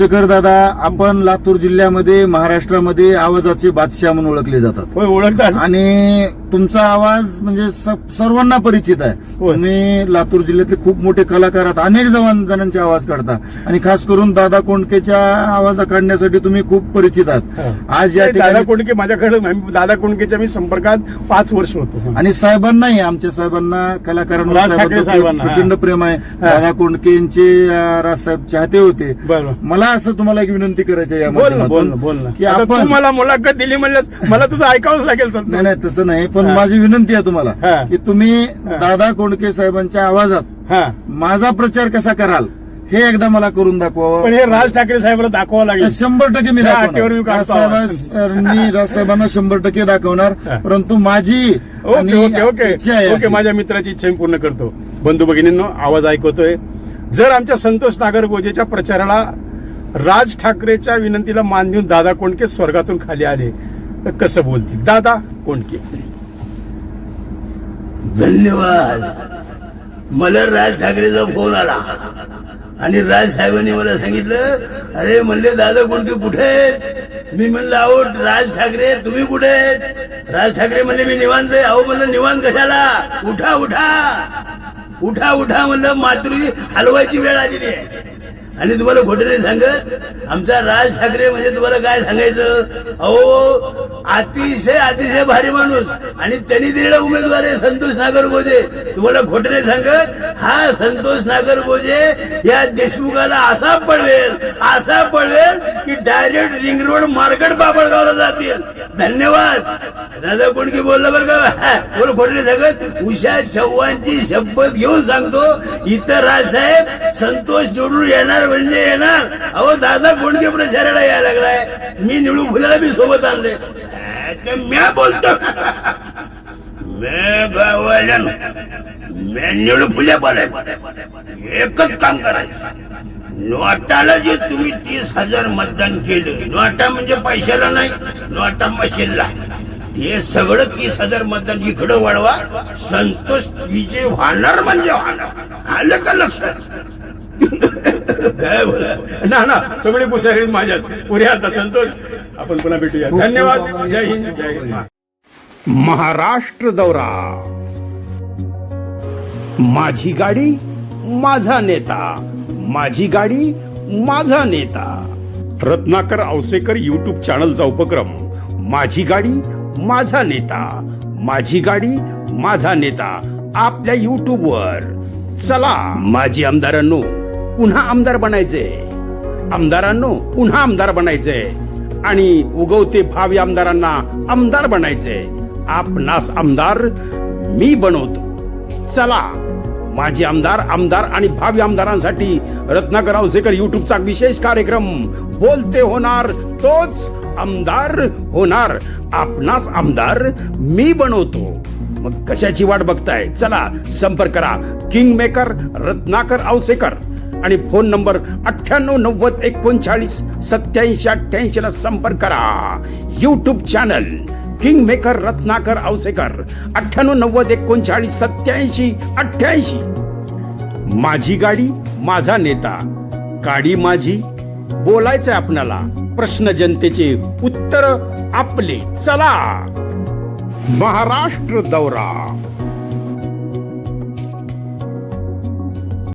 शेखर दादा आपण लातूर जिल्ह्यामध्ये महाराष्ट्रामध्ये आवाजाचे बादशाह म्हणून ओळखले जातात. होय ओळखतात. आणि तुमचा आवाज म्हणजे सर्वांना परिचित आहे. होय. तुम्ही लातूर जिल्ह्यातले खूप मोठे कलाकार आहात. अनेक जवान जणांचे आवाज काढता. आणि खास करून दादा कोंडकेच्या आवाज काढण्यासाठी तुम्ही खूप परिचित आहात. आज या ते दादा ठिकाणी कोंडके माझ्याकडे आम्ही दादा कोंडकेच्या मी संपर्कात पाच वर्ष होतो. आणि साहेबांनाही आमच्या साहेबांना कलाकारांवर राज ठाकरे साहेबांबद्दल साहेबांना. प्रचंड प्रेम आहे. दादा कोंडकेंचे अं, राजसाहेब चाहते होते. बरं मला असं तुम्हाला एक विनंती करायची आहे या बोल ना बोल ना माध्यमातून ना. की आता तू आपण मला मुलाखत दिली म्हणल्यास मला तुझं ऐकावंच लागेल सर. नाही नाही तसं नाही पण हा. माझी विनंती आहे तुम्हाला. की तुम्ही दादा कोंडके साहेबांच्या आवाजात माझा प्रचार कसा कराल हे एकदा मला करून दाखवावं. पण हे राज ठाकरे साहेबांना दाखवावं लागेल. शंभर टक्के मी राजसाहेबांना शंभर टक्के दाखवणार. परंतु माझी ओके. माझ्या मित्राची इच्छा मी पूर्ण करतो. बंधू भगिनींनो आवाज ऐकवतोय जर आमच्या संतोष नागरगोजेच्या प्रचाराला राज ठाकरेच्या विनंतीला मान देऊन दादा कोंडके स्वर्गातून खाली आले तर कसं बोलतील? दादा कोंडके. धन्यवाद. मला राज ठाकरेचा फोन आला. आणि राज साहेबांनी मला सांगितलं अरे म्हणले दादा कोणते कुठे आहेत मी म्हणलं अहो राज ठाकरे तुम्ही कुठे आहेत राज ठाकरे म्हणले मी निवांत आहे. अहो म्हणलं निवांत कशाला? उठा उठा. उठा उठा म्हणलं मातृ हलवायची वेळ आलेली आहे. आणि तुम्हाला खोटं नाही सांगत आमचा राज ठाकरे म्हणजे तुम्हाला काय सांगायचं? अहो अतिशय अतिशय भारी माणूस. आणि त्यांनी दिलेला उमेदवार आहे संतोष नागर गोजे. तुम्हाला खोटं नाही सांगत हा संतोष नागर गोजे या देशमुखाला असा पळवेल असा पळवेल की डायरेक्ट रिंग रोड मार्केट बाबळगावला जातील. धन्यवाद. दादा कोणकी बोलला बरं का? बोल खोटं सगळं उषा चव्हाणची शपथ घेऊन सांगतो. इतर राजसाहेब संतोष निवडून येणार म्हणजे येणार. अहो दादा कोणते प्रचाराला यायला लागलाय? मी निवडू फुलाला मी सोबत आणले म्या बोलतो. मैं गावाला मैं फुल्या बोलाय एकच काम करायचं. नोटाला जे तुम्ही तीस हजार मतदान केलं नोटा म्हणजे पैशाला नाही नोटा मशीनला. ते सगळं तीस हजार मतदान इकडं वाढवा संतोष विजय होणार म्हणजे होणार आलं का लक्षात? ना ना सगळे पुसारी माझ्यात पुऱ्या आता संतोष. आपण पुन्हा भेटूया. धन्यवाद. जय हिंद जय हिंद. महाराष्ट्र दौरा. माझी गाडी माझा नेता. माझी गाडी माझा नेता. रत्नाकर औसेकर युट्यूब चॅनलचा उपक्रम माझी गाडी माझा नेता माझी गाडी माझा नेता आपल्या युट्यूब वर. चला. माझी आमदारांनो पुन्हा आमदार बनायचे. आमदारांनो पुन्हा आमदार बनायचे. आणि उगवते भावी आमदारांना आमदार बनायचे. आपणास आमदार मी बनवतो. चला. माझे आमदार आमदार आणि भावी आमदारांसाठी रत्नाकर आवसेकर युट्यूबचा विशेष कार्यक्रम बोलते होणार तोच आमदार होणार आपणास आमदार मी बनवतो. मग कशाची वाट बघताय? चला संपर्क करा. किंग मेकर रत्नाकर आवसेकर आणि फोन नंबर अठ्ठ्याण्णव नव्वद एकोणचाळीस सत्याऐंशी अठ्ठ्याऐंशी ला संपर्क करा. YouTube channel king maker Ratnakar Ausekar अठ्ठ्याण्णव नव्वद एकोणचाळीस सत्याऐंशी अठ्ठ्याऐंशी. माझी गाडी माझा नेता. गाडी माझी. बोलायचंय आपणाला. प्रश्न जनतेचे उत्तर आपले. चला. महाराष्ट्र दौरा.